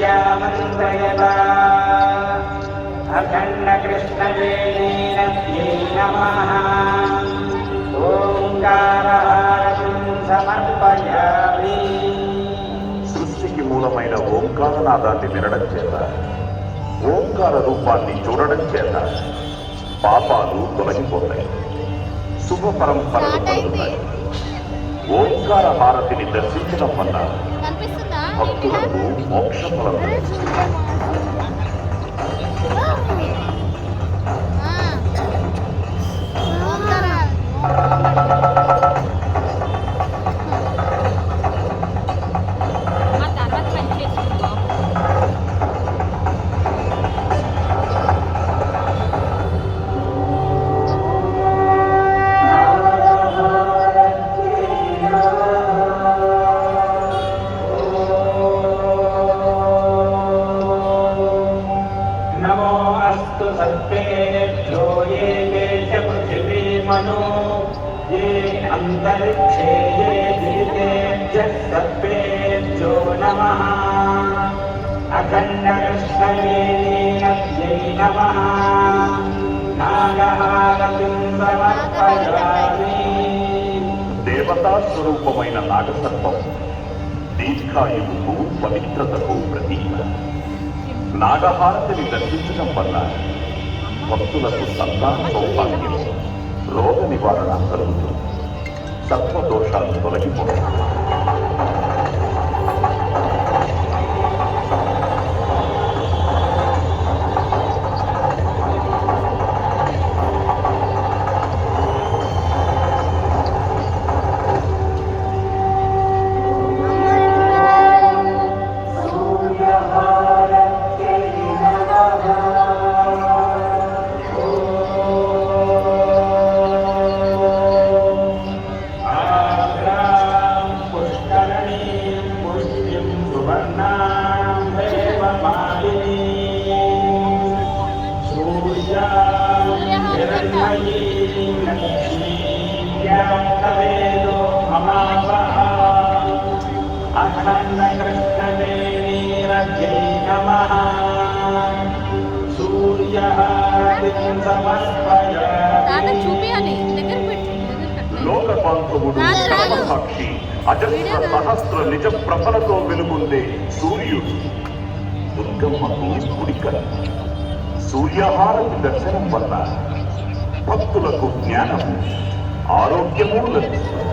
आत्मन्नात्मन्नित्यामन्त्रयता अखण्डकृष्णवेणीनद्यै नमः ओङ्कारहारं समर्पयामि సృష్టికి మూలమైన ఓంకారనాదాన్ని వినడం చేత ఓంకార రూపాన్ని చూడడం చేత పాపాలు తొలగిపోతాయి శుభ పరంపరలు కలుగుతాయి ఓంకార హారతిని దర్శించడం వల్ల భక్తులకు మోక్ష पृथिवीमनो ये अन्तरिक्षे ये दीतेभ्यः सर्पेभ्यो नमः अखण्डकृष्णवेणीनद्यै नमः नागहारतिं समर्पयामि దేవతా స్వరూపమైన నాగసర్పం దీర్ఘాయువుకు పవిత్రతకు ప్రతీక నాగహారతిని దర్శించడం వల్ల భక్తులకు సంతాన సౌభాగ్యం రోగ నివారణ కలుగుతుంది సర్వదోషాలు తొలగిపోతాయి अखण्डकृष्णवेणीरज्ञै नमः सूर्यः తాత समर्पयामि చూపియాలి దగ్గర పెట్టు దగ్గర పెట్టు లోకపాంతవుడు రాదు, రాదు. సాక్షి అజస్ర సహస్ర నిజ ప్రభలతో వెలుగొందే సూర్యుడు దుర్గమ్మకు కుడికల సూర్యహారతి దర్శనం వల్ల భక్తులకు జ్ఞానము ఆరోగ్యము లభిస్తుంది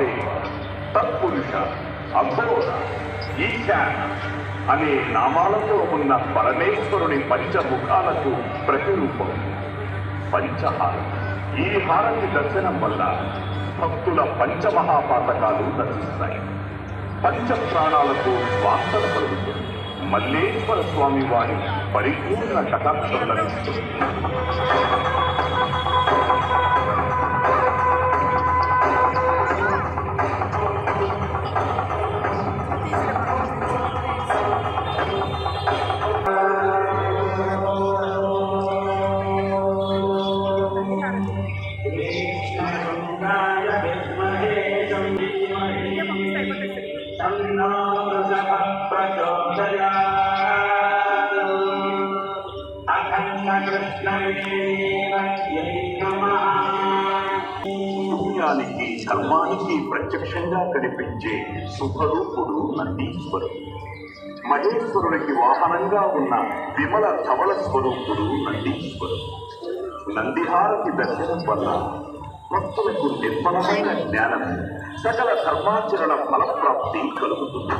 వామదేవ తత్పురుష అఘోర ఈశాన అనే నామాలతో ఉన్న పరమేశ్వరుని పంచముఖాలకు ప్రతిరూపం. పంచహారం. ఈ హారతి దర్శనం వల్ల భక్తుల పంచమహాపాతకాలు దర్శిస్తాయి. పంచ ప్రాణాలకు స్వాంతన కలుగుతుంది. మల్లేశ్వర స్వామి వారి పరిపూర్ణ కటాక్షం లభిస్తుంది. శరీరానికి ధర్మానికి ప్రత్యక్షంగా కనిపించే శుభరూపుడు నందీశ్వరుడు. మహేశ్వరుడికి వాహనంగా ఉన్న విమల ధవళ స్వరూపుడు నందీశ్వరుడు. నందిహారతి దర్శనం వల్ల భక్తులకు నిర్మలమైన జ్ఞానం సకల ధర్మాచరణ ఫలప్రాప్తి కలుగుతుంది.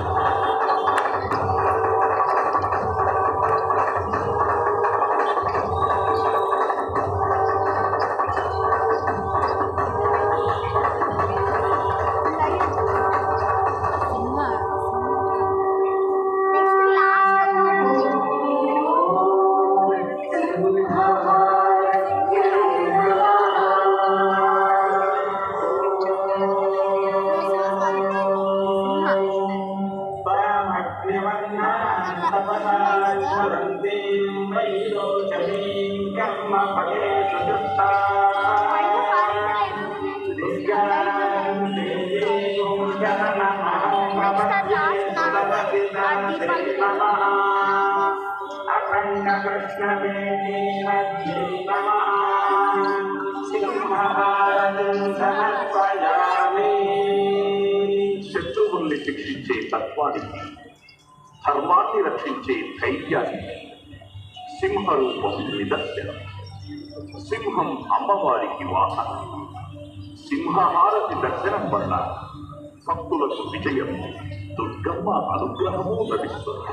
Bye. శత్రువుల్ని శిక్షించే తత్వానికి ధర్మాన్ని రక్షించే ధైర్యాన్ని సింహరూపం నిదర్శనం. సింహం అమ్మవారికి వాహనం సింహహారతి దర్శనం వల్ల భక్తులకు విజయం దుర్గమ్మ అనుగ్రహము లభిస్తుంది.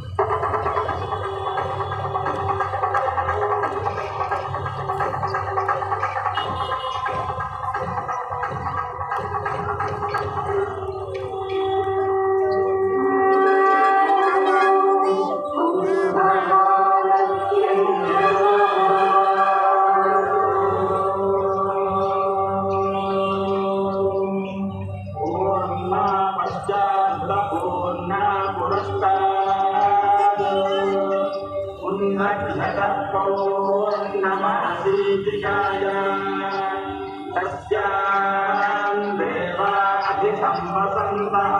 मत्सतत्तो नमसीतिकाय तस्यां देवा अभिसंवसन्तः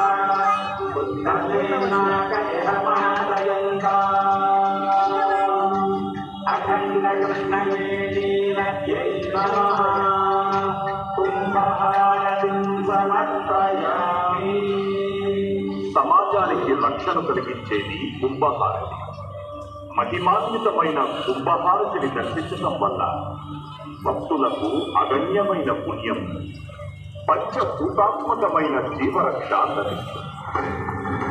बुद्धलेनाकयमादयन्त अखण्डकृष्णवेणीरयै नमः कुम्भहारतिं समर्पयामि సమాజానికి రక్షణ కలిగించేది కుంభహారతి మహిమాన్వితమైన కుంభహారతిని దర్శించడం వల్ల భక్తులకు అగణ్యమైన పుణ్యం పంచభూతాత్మకమైన జీవరక్ష లభిస్తుంది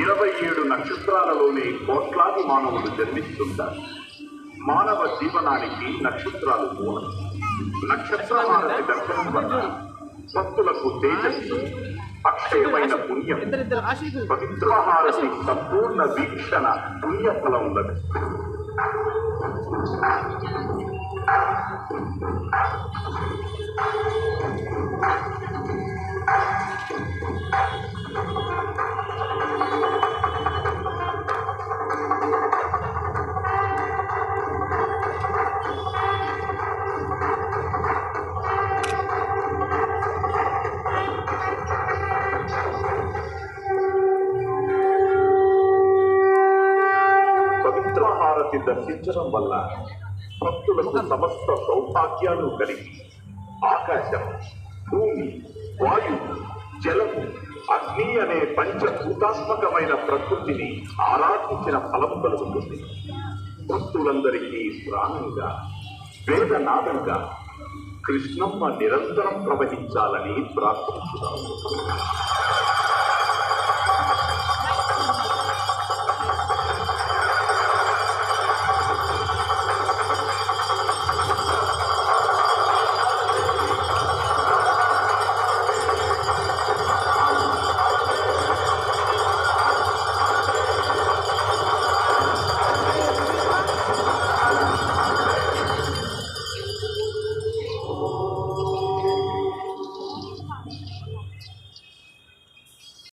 ఇరవై ఏడు నక్షత్రాలలోనే కోట్లాది మానవులు జన్మిస్తుంటారు. మానవ జీవనానికి నక్షత్రాలు మూలం. నక్షత్రాలకు దర్శనం వల్ల భక్తులకు తేజస్సు అక్షయమైన పుణ్యం పవిత్రహారతి సంపూర్ణ వీక్షణ పుణ్యఫలం లభిస్తుంది దర్శించడం వల్ల భక్తులకు సమస్త సౌభాగ్యాలు కలిగి ఆకాశం భూమి వాయువు జలము అగ్ని అనే పంచభూతాత్మకమైన ప్రకృతిని ఆరాధించిన ఫలం కలుగుతుంది. భక్తులందరికీ ప్రాణంగా వేదనాదంగా కృష్ణమ్మ నిరంతరం ప్రవహించాలని ప్రార్థించున్నాము